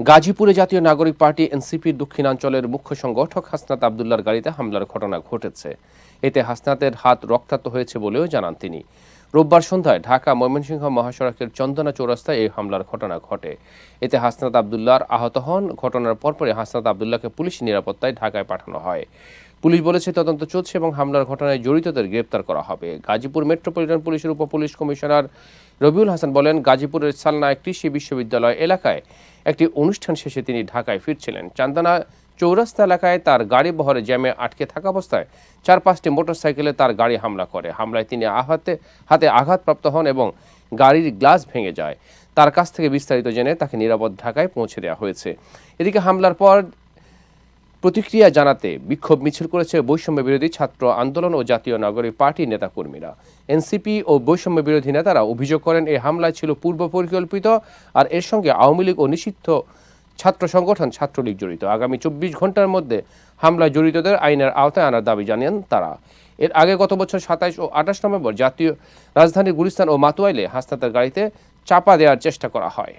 গাজীপুরে জাতীয় নাগরিক পার্টি এনসিপির দক্ষিণাঞ্চলের মুখ্য সংগঠক হাসনাত আবদুল্লার গাড়িতে হামলার ঘটনা ঘটেছে। এতে হাসনাতের হাত রক্তাক্ত হয়েছে বলেও জানান তিনি। রোববার সন্ধ্যায় ঢাকা ময়মনসিংহ মহাসড়কের চন্দনা চৌরাস্তায় এই হামলার ঘটনা ঘটে। এতে হাসনাত আবদুল্লার আহত হন। ঘটনার পরপরই হাসনাত আবদুল্লাহকে পুলিশ নিরাপত্তায় ঢাকায় পাঠানো হয়। পুলিশ বলেছে, তদন্ত চলছে এবং হামলার ঘটনায় জড়িতদের গ্রেপ্তার করা হবে। গাজীপুর মেট্রোপলিটন পুলিশের উপ পুলিশ কমিশনার রবিউল হাসান বলেন, গাজীপুরের সালনায় কৃষি বিশ্ববিদ্যালয় এলাকায় একটি অনুষ্ঠান শেষে তিনি ঢাকায় ফিরছিলেন। চান্দানা চৌরাস্তা এলাকায় তার গাড়ি বহরে জ্যামে আটকে থাকা অবস্থায় চার পাঁচটি মোটরসাইকেলে তার গাড়ি হামলা করে। হামলায় তিনি আঘাতে হাতে আঘাতপ্রাপ্ত হন এবং গাড়ির গ্লাস ভেঙে যায়। তার কাছ থেকে বিস্তারিত জেনে তাকে নিরাপদ ঢাকায় পৌঁছে দেওয়া হয়েছে। এদিকে হামলার পর প্রতিক্রিয়া জানাতে বিক্ষোভ মিছিল করেছে বৈষম্য বিরোধী ছাত্র আন্দোলন ও জাতীয় নাগরিক পার্টির নেতাকর্মীরা। এনসিপি ও বৈষম্য বিরোধী নেতারা অভিযোগ করেন এই হামলায় ছিল পূর্ব পরিকল্পিত আর এর সঙ্গে আওয়ামী লীগ ও নিষিদ্ধ ছাত্র সংগঠন ছাত্রলীগ জড়িত। আগামী চব্বিশ ঘণ্টার মধ্যে হামলায় জড়িতদের আইনের আওতায় আনার দাবি জানিয়েন তারা। এর আগে গত বছর সাতাইশ ও আঠাশ নভেম্বর জাতীয় রাজধানীর গুলিস্তান ও মাতুয়াইলে হাসনাতের গাড়িতে চাপা দেওয়ার চেষ্টা করা হয়।